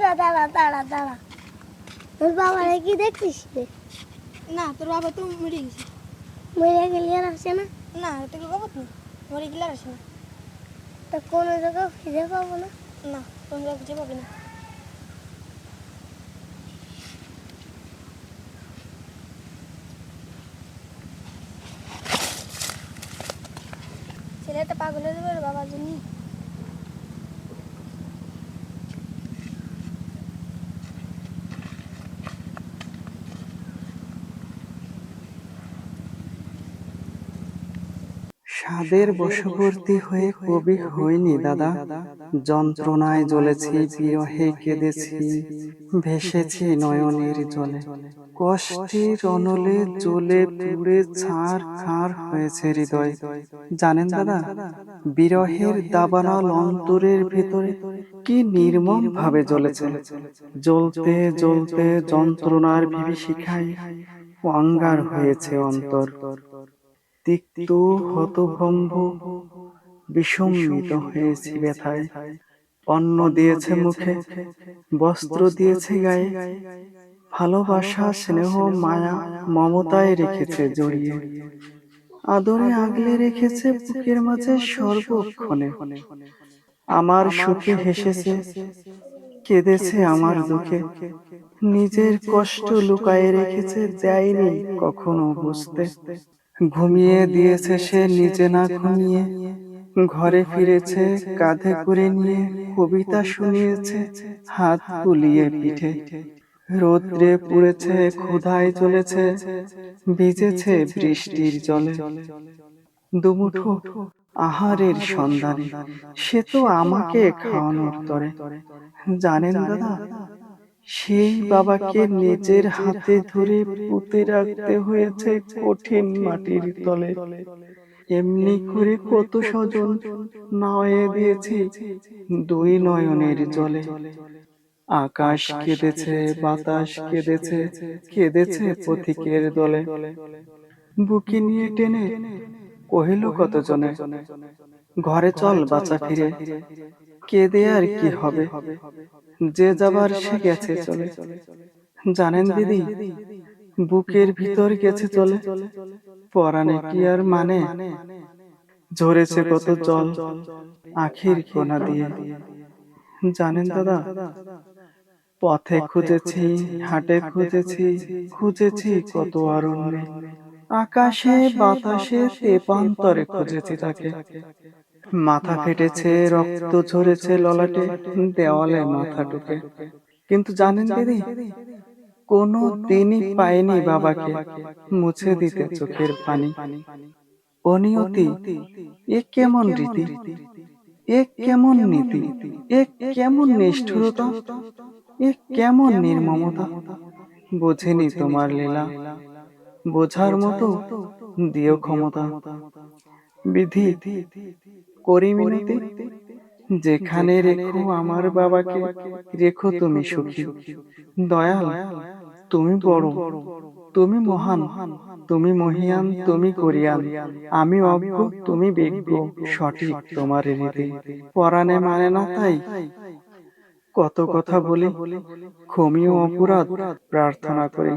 দাঁড়া দাঁড়া দাঁড়া দাঁড়া। তোর বাবারে কি দেখছিস না তোর বাবা তো মরে গেছে। মরে গেলি আর আসে না? না তোকে বাবা তো মরে গেলে আর আসে না। তা কোনো জায়গায় ফিরে পাবো না? না তোমরা খুঁজে পাবে না। ছেলেটা পাগল হয়ে যাবে বাবার জন্য। স্বাদের বশবর্তী হয়ে কবি হইনি দাদা। যন্ত্রণায় জ্বলেছি বিরহে কেঁদেছি। ভেসেছি নয়নের জলে। কষ্টের অনলে জ্বলে পুড়ে ছাড় খাড় হয়েছে হৃদয়। জানেন দাদা বিরহের দাবানল অন্তরের ভেতরে কি নির্মম ভাবে জ্বলেছে। জ্বলতে জ্বলতে যন্ত্রণার বিভীষিকায় অঙ্গার হয়েছে অন্তর। তিক্ত হতভম্ব বিষম্মিত হয়েছি ব্যথায়। অন্ন দিয়েছে মুখে, বস্ত্র দিয়েছে গায়ে। ভালোবাসা, স্নেহ, মায়া মমতায় রেখেছে জড়িয়ে। আদরে আগলে রেখেছে বুকের মাঝে সর্বক্ষণে। আমার সুখে হেসেছে, কেঁদেছে আমার দুঃখে। নিজের কষ্ট লুকায়ে রেখেছে যায়নি কখনো বুঝতে। ঘুমিয়ে দিয়েছে সে নিজে না ঘুমিয়ে। ঘরে ফিরেছে কাঁধে করে নিয়ে কবিতা শুনিয়েছে হাত তুলিয়ে পিঠে। রোদ্রে পুড়েছে ক্ষুধায় চলেছে ভিজেছে বৃষ্টির জলে। দুমুঠো আহারের সন্ধানে। সে তো আমাকে খাওয়ানোর তরে। জানেন দাদা? সেই বাবাকে নিজের হাতে ধরে পুঁতে রাখতে হয়েছে কঠিন মাটির তলে। এমনি করে কত স্বজন নয়ে দিয়েছি দুই নয়নের জলে। আকাশ কেঁদেছে বাতাস কেঁদেছে কেঁদেছে পথিকের দলে। বুকে নিয়ে টেনে কহিল কত জনে ঘরে চল বাচ্চা ফিরে। কেঁদে আর কি হবে? যে যাবার সে গেছে চলে। জানেন দিদি বুকের ভিতর গেছে চলে। পরাণে কি আর মানে? ঝরেছে কত জল। আখির কোনা দিয়ে। জানেন দাদা পথে খুঁজেছি হাটে খুঁজেছি খুঁজেছি কত অরণ্যে আকাশে বাতাসে তেপান্তরে খুঁজেছি তাকে। মাথা ফেটেছে রক্ত ঝরেছে ললাটে দেওয়ালে মাথা ঢুকে। কিন্তু জানেন দিদি কোনো দিনই পায়নি বাবাকে মুছে দিতে চোখের পানি। অনিয়তি এ কেমন রীতি এ কেমন নীতি? এ কেমন নিষ্ঠুরতা? এ কেমন নির্মমতা? বোঝেনি তোমার লীলা। বোঝার মতো দিও ক্ষমতা। বিধি করি মিনতি যেখানে রেখো আমার বাবাকে রেখো তুমি সুখী। দয়াল তুমি বড় তুমি মহান তুমি মহিয়ান তুমি করিয়ান আমি অজ্ঞ তুমি বিজ্ঞ সঠিক তোমার রীতি পরাণে মানে না তাই? কত কথা বলি ক্ষমীয় অপরাধ প্রার্থনা করি।